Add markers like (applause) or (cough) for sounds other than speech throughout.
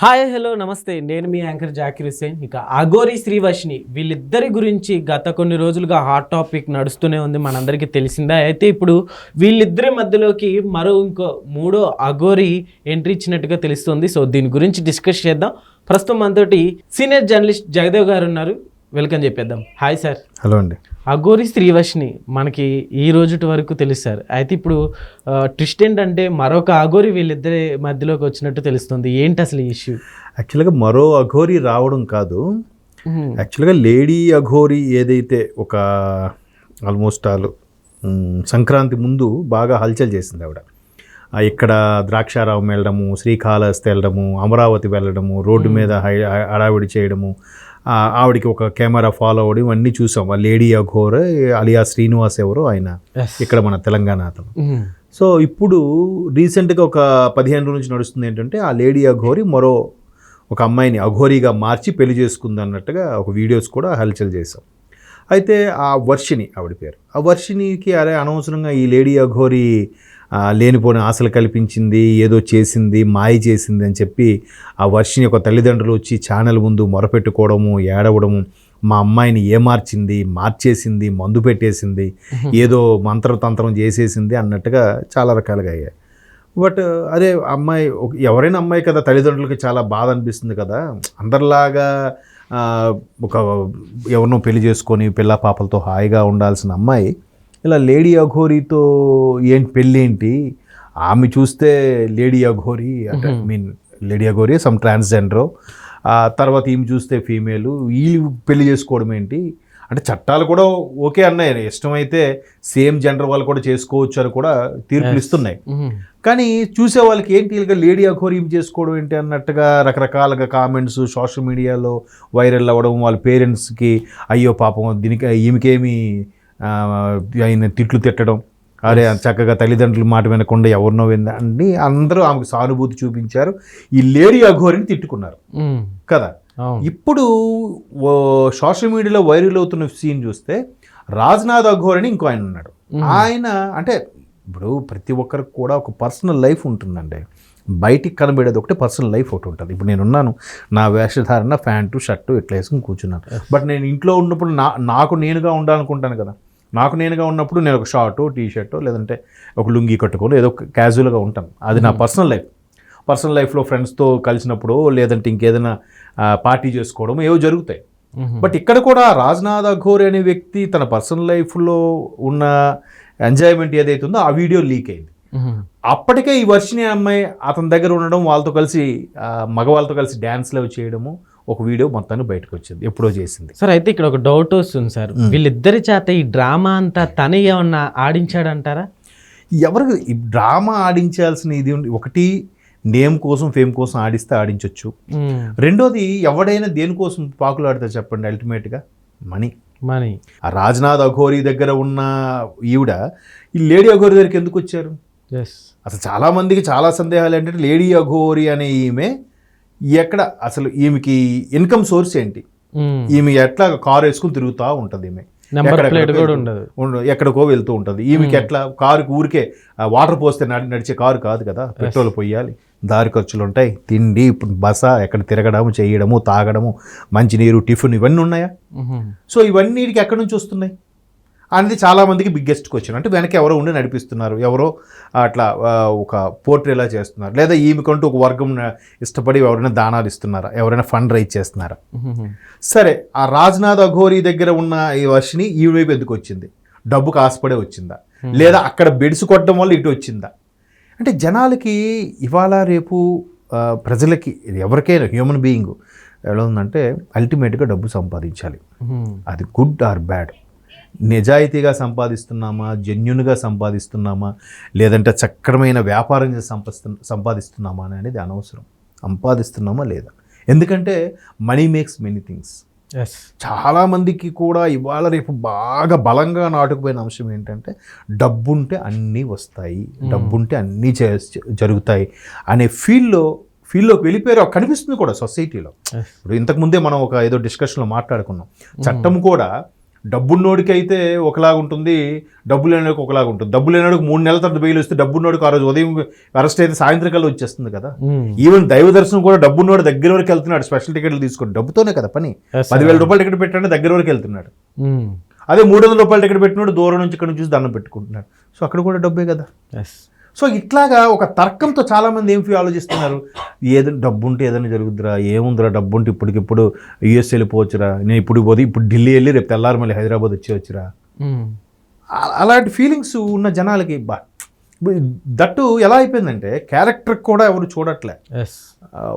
Hi hello నమస్తే. నేను మీ anchor Zakir Hussain ఇక అగోరి శ్రీవాష్ని వీళ్ళిద్దరి గురించి గత కొన్ని రోజులుగా హాట్ టాపిక్ నడుస్తూనే ఉంది. మనందరికీ తెలిసిందే. అయితే ఇప్పుడు వీళ్ళిద్దరి మధ్యలోకి మరో ఇంకో మూడో అగోరి ఎంట్రీ ఇచ్చినట్టుగా తెలుస్తుంది. సో దీని గురించి డిస్కస్ చేద్దాం. ప్రస్తుతం మనతోటి సీనియర్ జర్నలిస్ట్ జగదేవ్ గారు ఉన్నారు. వెల్కమ్ చెప్పేద్దాం. హాయ్ సార్ హలో అండి. అఘోరి శ్రీవష్ని మనకి ఈ రోజుటి వరకు తెలుసు సార్ అయితే ఇప్పుడు ట్విస్ట్ ఏంటంటే మరొక అఘోరి వీళ్ళిద్దరి మధ్యలోకి వచ్చినట్టు తెలుస్తుంది. ఏంటి అసలు ఈ ఇష్యూ యాక్చువల్గా మరో అఘోరి రావడం కాదు. యాక్చువల్గా లేడీ అఘోరి ఏదైతే ఒక ఆల్మోస్ట్ ఆల్ సంక్రాంతి ముందు బాగా హల్చల్ చేసింది ఆవిడ. ఇక్కడ ద్రాక్షారావం వెళ్ళడము శ్రీకాళహస్తి వెళ్ళడము అమరావతి వెళ్ళడము రోడ్డు మీద హై హడావిడి చేయడము ఆవిడకి ఒక కెమెరా ఫాలో అవ్వడం ఇవన్నీ చూసాం. ఆ లేడీ అఘోర్ అలియా శ్రీనివాస్ ఎవరో ఆయన. ఇక్కడ మన తెలంగాణ అతను. సో ఇప్పుడు రీసెంట్గా ఒక పదిహేను రోజుల నుంచి నడుస్తుంది ఏంటంటే ఆ లేడీ అఘోరి మరో ఒక అమ్మాయిని అఘోరీగా మార్చి పెళ్ళి చేసుకుంది అన్నట్టుగా ఒక వీడియోస్ కూడా హల్చల్ చేసాం అయితే ఆ వర్షిని ఆవిడ పేరు. ఆ వర్షినికి అరే అనవసరంగా ఈ లేడీ అఘోరి లేనిపోని ఆశలు కల్పించింది ఏదో చేసింది మాయ చేసింది అని చెప్పి ఆ వర్షిని యొక్క తల్లిదండ్రులు వచ్చి ఛానల్ ముందు మొరపెట్టుకోవడము ఏడవడము మా అమ్మాయిని ఏమార్చింది మార్చేసింది మందు పెట్టేసింది ఏదో మంత్రతంత్రం చేసేసింది అన్నట్టుగా చాలా రకాలుగా అయ్యాయి. బట్ అదే అమ్మాయి ఎవరైనా అమ్మాయి కదా తల్లిదండ్రులకి చాలా బాధ అనిపిస్తుంది కదా అందరిలాగా ఒక ఎవరినో పెళ్ళి చేసుకొని పిల్ల పాపలతో హాయిగా ఉండాల్సిన అమ్మాయి ఇలా లేడీ అఘోరీతో ఏంటి పెళ్ళి ఏంటి ఆమె చూస్తే లేడీ అఘోరీ అంటే mean lady Aghori some transgender తర్వాత ఈమె చూస్తే ఫీమేలు వీళ్ళు పెళ్ళి చేసుకోవడం ఏంటి? అంటే చట్టాలు కూడా ఓకే అన్నాయి. ఇష్టమైతే సేమ్ జెండర్ వాళ్ళు కూడా చేసుకోవచ్చు అని కూడా తీర్పులు ఇస్తున్నాయి. కానీ చూసే వాళ్ళకి ఏంటి? వీళ్ళకి లేడీ అఘోరీం చేసుకోవడం ఏంటి అన్నట్టుగా రకరకాలుగా కామెంట్స్ సోషల్ మీడియాలో వైరల్ అవ్వడం వాళ్ళ పేరెంట్స్కి అయ్యో పాపం దీనికి ఈమెకేమి ఆయన తిట్లు తిట్టడం అరే చక్కగా తల్లిదండ్రుల మాట వినకుండా ఎవరినో విందా అని అందరూ ఆమెకు సానుభూతి చూపించారు. ఈ లేడీ అఘోరిని తిట్టుకున్నారు. కదా? ఇప్పుడు సోషల్ మీడియాలో వైరల్ అవుతున్న సీన్ చూస్తే రాజ్నాథ్ అఘోర్ అని ఇంకో ఆయన ఉన్నాడు. ఆయన అంటే ఇప్పుడు ప్రతి ఒక్కరికి కూడా ఒక పర్సనల్ లైఫ్ ఉంటుందండి. బయటికి కనబడేది ఒకటి పర్సనల్ లైఫ్ ఒకటి ఉంటుంది. ఇప్పుడు నేను ఉన్నాను నా వేషధారణ ప్యాంటు షర్టు ఇట్లా వేసుకుని కూర్చున్నాను బట్ నేను ఇంట్లో ఉన్నప్పుడు నా నాకు నేనుగా ఉండాలనుకుంటాను కదా. నాకు నేనుగా ఉన్నప్పుడు నేను ఒక షార్టు టీ షర్టు లేదంటే ఒక లుంగి కట్టుకొని ఏదో క్యాజువల్గా ఉంటాను అది నా పర్సనల్ లైఫ్. పర్సనల్ లైఫ్లో ఫ్రెండ్స్తో కలిసినప్పుడు లేదంటే ఇంకేదైనా పార్టీ చేసుకోవడం ఏవో జరుగుతాయి. బట్ ఇక్కడ కూడా రాజ్నాథ్ అఘోర్ అనే వ్యక్తి తన పర్సనల్ లైఫ్లో ఉన్న ఎంజాయ్మెంట్ ఏదైతే ఉందో ఆ వీడియో లీక్ అయింది. అప్పటికే ఈ వర్షిని అమ్మాయి అతని దగ్గర ఉండడం వాళ్ళతో కలిసి మగవాళ్ళతో కలిసి డ్యాన్స్లు అవి చేయడము ఒక వీడియో మొత్తాన్ని బయటకు వచ్చింది ఎప్పుడో చేసింది. సార్ అయితే ఇక్కడ ఒక డౌట్ వస్తుంది సార్. వీళ్ళిద్దరి చేత ఈ డ్రామా అంతా తనే ఏమన్నా ఆడించాడంటారా? ఎవరికి ఈ డ్రామా ఆడించాల్సిన ఇది ఉంది. ఒకటి నేమ్ కోసం ఫేమ్ కోసం ఆడిస్తే ఆడించవచ్చు రెండోది ఎవడైనా దేనికోసం పాకులాడితే చెప్పండి అల్టిమేట్గా మనీ. మనీ. ఆ రాజ్నాథ్ అఘోరీ దగ్గర ఉన్న ఈవిడ ఈ లేడీ అఘోరీ దగ్గరికి ఎందుకు వచ్చారు? అసలు చాలా మందికి చాలా సందేహాలు ఏంటంటే లేడీ అఘోరీ అనే ఈమె ఎక్కడ అసలు ఈమెకి ఇన్కమ్ సోర్స్ ఏంటి? ఈమె ఎట్లా కారు వేసుకుని తిరుగుతూ ఉంటుంది ఈమె. ఎక్కడికో వెళ్తూ ఉంటుంది. ఈమెకి ఎట్లా కారుకి ఊరికే వాటర్ పోస్తే నడి- నడిచే కారు కాదు కదా. పెట్రోల్ పోయాలి. దారి ఖర్చులు ఉంటాయి. తిండి బస ఎక్కడ తిరగడము చేయడము తాగడము మంచినీరు టిఫిన్ ఇవన్నీ ఉన్నాయా? సో ఇవన్నీటికి ఎక్కడి నుంచి వస్తున్నాయి? అనేది చాలామందికి బిగ్గెస్ట్ క్వశ్చన్ అంటే వెనక ఎవరో ఉండి నడిపిస్తున్నారు ఎవరో అట్లా ఒక పోర్ట్రేలా చేస్తున్నారు. లేదా ఈమెకంటూ ఒక వర్గం ఇష్టపడి ఎవరైనా దానాలు ఇస్తున్నారా? ఎవరైనా ఫండ్ రైజ్ చేస్తున్నారా? సరే ఆ రాజ్నాథ్ అఘోరీ దగ్గర ఉన్న ఈ వర్షిని ఈ వైపు ఎందుకు వచ్చింది? డబ్బుకు ఆశపడే వచ్చిందా? లేదా అక్కడ బెడిసి కొట్టడం వల్ల ఇటు వచ్చిందా? అంటే జనాలకి ఇవాళ రేపు ప్రజలకి ఎవరికైనా హ్యూమన్ బీయింగ్ ఎలా ఉందంటే అల్టిమేట్గా డబ్బు సంపాదించాలి. అది గుడ్ ఆర్ బ్యాడ్ నిజాయితీగా సంపాదిస్తున్నామా? జెన్యున్గా సంపాదిస్తున్నామా? లేదంటే చక్రమైన వ్యాపారం చేసి సంపస్తు సంపాదిస్తున్నామా అనేది అనవసరం. సంపాదిస్తున్నామా లేదా? ఎందుకంటే మనీ మేక్స్ మెనీ థింగ్స్. చాలామందికి కూడా ఇవాళ రేపు బాగా బలంగా నాటుకుపోయిన అంశం ఏంటంటే డబ్బుంటే అన్నీ వస్తాయి. డబ్బుంటే అన్నీ చే జరుగుతాయి అనే ఫీల్డ్లో ఫీల్డ్లోకి వెళ్ళిపోయారు. కనిపిస్తుంది కూడా సొసైటీలో. ఇప్పుడు ఇంతకుముందే మనం ఒక ఏదో డిస్కషన్లో మాట్లాడుకున్నాం. చట్టం కూడా డబ్బున్నోడికి అయితే ఒకలాగా ఉంటుంది డబ్బు లేనివాడికి ఒకలాగా ఉంటుంది. డబ్బు లేనివాడికి మూడు నెలల తర్వాత బెయిల్ వస్తే డబ్బున్నోడికి ఆ రోజు ఉదయం అరెస్ట్ అయితే సాయంత్రం కల్లా వచ్చేస్తుంది కదా. ఈవెన్ దైవ దర్శనం కూడా డబ్బున్నోడు దగ్గర వరకు వెళ్తున్నాడు స్పెషల్ టికెట్లు తీసుకొని. డబ్బుతోనే కదా పని. పదివేల రూపాయలు టికెట్ పెట్టాడే దగ్గర వరకు వెళ్తున్నాడు. అదే మూడు వందల రూపాయలు టికెట్ పెట్టినోడు దూరం నుంచి ఇక్కడ నుంచి చూసి దండం పెట్టుకుంటున్నాడు. సో అక్కడ కూడా డబ్బే కదా. ఎస్ సో ఇట్లాగా ఒక తర్కంతో చాలామంది ఏం ఫీ- ఆలోచిస్తున్నారు? ఏదైనా డబ్బు ఉంటే ఏదైనా జరుగుద్దిరా? ఏముందిరా డబ్బు ఉంటే ఇప్పటికిప్పుడు యుఎస్ వెళ్ళిపోవచ్చురా? నేను ఇప్పుడు పోతే ఇప్పుడు ఢిల్లీ వెళ్ళి రేపు తెల్లారి మళ్ళీ హైదరాబాద్ వచ్చేవచ్చురా అలాంటి ఫీలింగ్స్ ఉన్న జనాలకి బా దట్టు ఎలా అయిపోయిందంటే క్యారెక్టర్ కూడా ఎవరు చూడట్లే.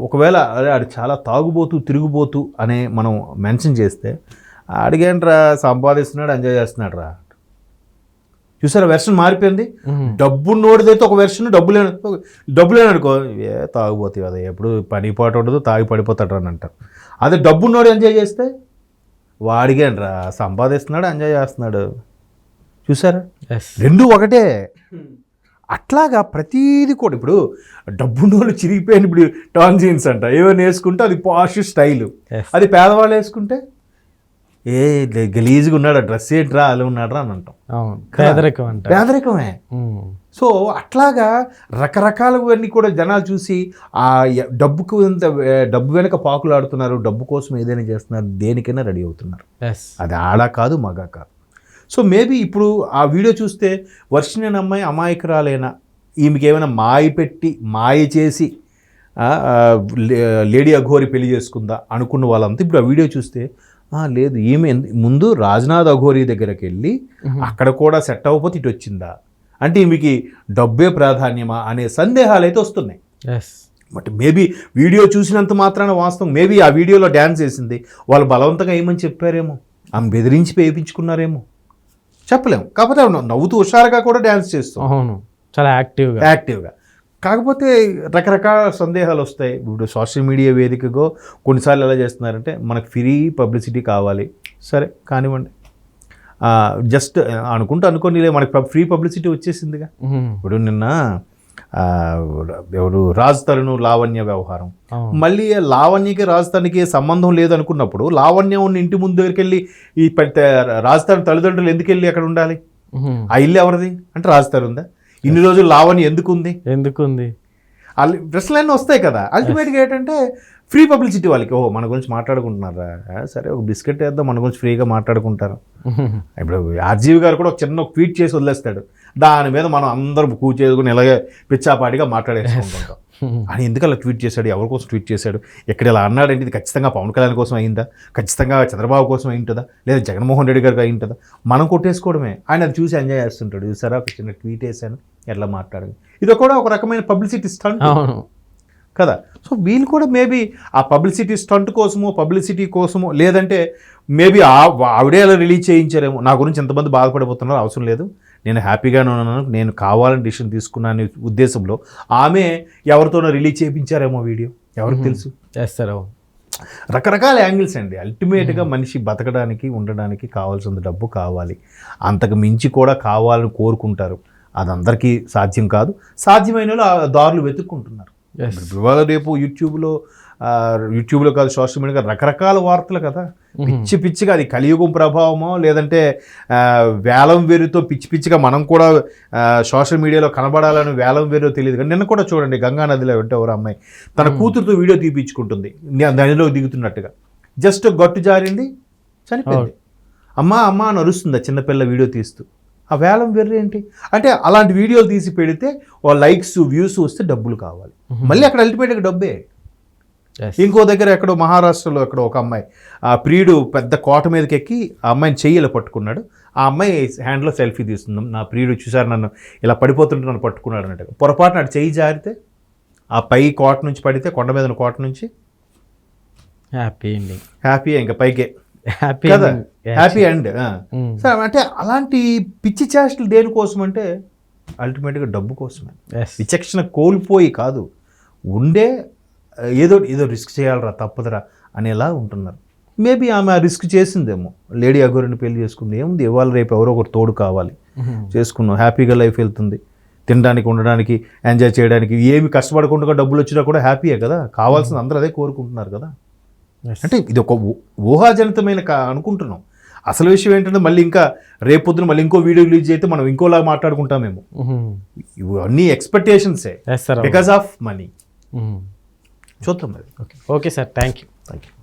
ఒకవేళ ఆడు చాలా తాగుబోతూ తిరుగుబోతూ అనే మనం మెన్షన్ చేస్తే అడిగేంట్రా సంపాదిస్తున్నాడు ఎంజాయ్ చేస్తున్నాడు రా చూసారా వెర్షన్ మారిపోయింది. డబ్బు నోడిదైతే ఒక వెర్షన్ డబ్బు లేని డబ్బు లేని అనుకో ఏ తాగుబోతాయి కదా ఎప్పుడు పని పాట ఉండదు తాగి పడిపోతాడు అని అంటారు. అదే డబ్బు నోడు ఎంజాయ్ చేస్తే వాడిగేంట్రా సంపాదిస్తున్నాడు ఎంజాయ్ చేస్తున్నాడు. చూసారా? రెండు ఒకటే. అట్లాగా ప్రతీది కూడా ఇప్పుడు డబ్బున్నోళ్ళు చిరిగిపోయిన ఇప్పుడు టాన్ జీన్స్ అంట. ఏమైనా వేసుకుంటే అది పాష్ స్టైల్. అది పేదవాళ్ళు వేసుకుంటే ఏ గలీజ్గా ఉన్నాడు డ్రెస్ ఏంట్రా అలా ఉన్నాడు అని అంటాం. అవును. పేదరికం అంట పేదరికమే. సో అట్లాగా రకరకాలవన్నీ కూడా జనాలు చూసి ఆ డబ్బుకు ఇంత డబ్బు వెనక పాకులు ఆడుతున్నారు డబ్బు కోసం ఏదైనా చేస్తున్నారు దేనికైనా రెడీ అవుతున్నారు. అది ఆడ కాదు మగ కాదు. సో మేబీ ఇప్పుడు ఆ వీడియో చూస్తే వర్షిణి అనే అమ్మాయి అమాయకురాలేనా ఈమెకి ఏమైనా మాయ పెట్టి మాయ చేసి లేడీ అఘోరి పెళ్ళి చేసుకుందా అనుకున్న వాళ్ళంతా ఇప్పుడు ఆ వీడియో చూస్తే "ఆ, లేదు ఈమె ముందు రాజ్నాథ్ అఘోరి దగ్గరికి వెళ్ళి అక్కడ కూడా సెట్ అవ్వకపోతే ఇటు వచ్చిందా? అంటే ఈమెకి డబ్బే ప్రాధాన్యమా అనే సందేహాలు అయితే వస్తున్నాయి బట్ మేబీ వీడియో చూసినంత మాత్రాన వాస్తవం. మేబీ ఆ వీడియోలో డ్యాన్స్ వేసింది వాళ్ళు బలవంతంగా ఏమని చెప్పారేమో? ఆమె బెదిరించి పేయించుకున్నారేమో చెప్పలేము. కాకపోతే నవ్వుతూ హుషారుగా కూడా డ్యాన్స్ చేస్తాం అవును. చాలా యాక్టివ్గా. యాక్టివ్గా. కాకపోతే రకరకాల సందేహాలు వస్తాయి. ఇప్పుడు సోషల్ మీడియా వేదికగా కొన్నిసార్లు ఎలా చేస్తున్నారంటే మనకు ఫ్రీ పబ్లిసిటీ కావాలి. సరే కానివ్వండి. జస్ట్ అనుకుంటూ అనుకోని మనకి ఫ్రీ పబ్లిసిటీ వచ్చేసిందిగా. ఇప్పుడు నిన్న ఎవరు రాజ్ తరుణ్ లావణ్య వ్యవహారం. మళ్ళీ లావణ్యకి రాజధానికి సంబంధం లేదు అనుకున్నప్పుడు లావణ్య ఉన్న ఇంటి ముందు దగ్గరికి వెళ్ళి ఈ రాజధాని తల్లిదండ్రులు ఎందుకు వెళ్ళి అక్కడ ఉండాలి. ఆ ఇల్లు ఎవరిది? అంటే రాజధాని ఉందా? ఇన్ని రోజులు లావణ్య ఉంది ఎందుకుంది? వాళ్ళు ప్రశ్నలన్నీ వస్తాయి కదా. అల్టిమేట్గా ఏంటంటే ఫ్రీ పబ్లిసిటీ వాళ్ళకి. ఓ మన గురించి మాట్లాడుకుంటున్నారా? సరే ఒక బిస్కెట్ వేద్దాం మన గురించి ఫ్రీగా మాట్లాడుకుంటారు. (laughs) ఇప్పుడు ఆర్జీవి గారు కూడా ఒక చిన్న ట్వీట్ చేసి వదిలేస్తాడు. దాని మీద మనం అందరం కూర్చేసుకుని ఇలాగే పిచ్చాపాటిగా మాట్లాడేసుకుంటుంటాం. (laughs) ఉమ్. అని ఎందుకు అలా ట్వీట్ చేశాడు? ఎవరి కోసం ట్వీట్ చేశాడు? ఎక్కడ ఇలా అన్నాడంటే ఇది ఖచ్చితంగా పవన్ కళ్యాణ్ కోసం అయిందా? ఖచ్చితంగా చంద్రబాబు కోసం అయింటుందా? లేదా జగన్మోహన్ రెడ్డి గారికి అయింటుందా? మనం కొట్టేసుకోవడమే. ఆయన అది చూసి ఎంజాయ్ చేస్తుంటాడు. చూసారా? ఒక చిన్న ట్వీట్ వేసాను ఎట్లా మాట్లాడింది ఇది కూడా ఒక రకమైన పబ్లిసిటీ స్టంట్ అవును. కదా? సో వీళ్ళు కూడా మేబీ ఆ పబ్లిసిటీ స్టంట్ కోసమో పబ్లిసిటీ కోసమో లేదంటే మేబీ ఆవిడే అలా రిలీజ్ చేయించారేమో. నా గురించి ఎంతమంది బాధపడిపోతున్నారో అవసరం లేదు. నేను హ్యాపీగానే ఉన్నాను. నేను కావాలని డిసిషన్ తీసుకున్నాను ఉద్దేశంలో ఆమె ఎవరితోనో రిలీజ్ చేయించారేమో వీడియో. ఎవరికి తెలుసు? చేస్తారు. రకరకాల యాంగిల్స్ అండి. అల్టిమేట్గా మనిషి బతకడానికి ఉండడానికి కావాల్సిన డబ్బు కావాలి. అంతకు మించి కూడా కావాలని కోరుకుంటారు. అది అందరికీ సాధ్యం కాదు. సాధ్యమైన వాళ్ళు దారులు వెతుక్కుంటున్నారు. ఇవాళ రేపు యూట్యూబ్లో యూట్యూబ్లో కాదు సోషల్ మీడియా రకరకాల వార్తలు కదా. పిచ్చి పిచ్చిగా అది కలియుగం ప్రభావమో లేదంటే వేలం వేరుతో పిచ్చి పిచ్చిగా మనం కూడా సోషల్ మీడియాలో కనబడాలని వేలం వేరో తెలియదు. కానీ నిన్న కూడా చూడండి గంగా నదిలో ఉంటే ఎవరు అమ్మాయి తన కూతురుతో వీడియో తీపించుకుంటుంది. నదిలో దిగుతున్నట్టుగా. జస్ట్ గట్టు జారింది చనిపోయింది. అమ్మా అమ్మ అని అరుస్తుంది చిన్నపిల్ల వీడియో తీస్తూ. ఆ వేలం వెర్రి ఏంటి? అంటే అలాంటి వీడియోలు తీసి పెడితే ఓ లైక్స్ వ్యూస్ వస్తే డబ్బులు కావాలి. మళ్ళీ అక్కడ అల్టిమేట్గా డబ్బే. ఇంకో దగ్గర ఎక్కడో మహారాష్ట్రలో ఎక్కడో ఒక అమ్మాయి ఆ ప్రియుడు పెద్ద కోట మీదకి ఎక్కి ఆ అమ్మాయిని చెయ్యిలో పట్టుకున్నాడు. ఆ అమ్మాయి హ్యాండ్లో సెల్ఫీ తీస్తుంది. నా ప్రియుడు చూసారు నన్ను ఇలా పడిపోతుంటే నన్ను పట్టుకున్నాడు అన్నట్టు పొరపాటున అటు చెయ్యి జారితే ఆ పై కోట నుంచి పడితే కొండ మీద కోట నుంచి హ్యాపీ ఎండింగ్ హ్యాపీ ఇంకా పైకే. హ్యాపీ కదా? Happy end um. సరే అంటే అలాంటి పిచ్చి చేష్టలు దేనికోసం అంటే అల్టిమేట్గా డబ్బు కోసమే. విచక్షణ కోల్పోయి కాదు ఉండే ఏదో ఏదో రిస్క్ చేయాలరా తప్పదురా అనేలా ఉంటున్నారు. మేబీ ఆమె రిస్క్ చేసిందేమో. లేడీ అగోరిని పెళ్ళి చేసుకుంది ఏముంది ఇవాళ రేపు ఎవరో ఒకరు తోడు కావాలి. ఉమ్. చేసుకున్నాం హ్యాపీగా లైఫ్ వెళ్తుంది. తినడానికి ఉండడానికి ఎంజాయ్ చేయడానికి ఏమి కష్టపడకుండా డబ్బులు వచ్చినా కూడా హ్యాపీయే కదా. కావాల్సింది అందరూ అదే కోరుకుంటున్నారు కదా. అంటే ఇది ఒక ఊహాజనితమైన కా- అనుకుంటున్నాం. అసలు విషయం ఏంటంటే మళ్ళీ ఇంకా రేపొద్దున మళ్ళీ ఇంకో వీడియో రిలీజ్ అయితే మనం ఇంకోలా మాట్లాడుకుంటామేమో ఇవన్నీ ఎక్స్పెక్టేషన్సే బికాస్ ఆఫ్ మనీ చూద్దాం మరి. Okay okay sir thank you thank you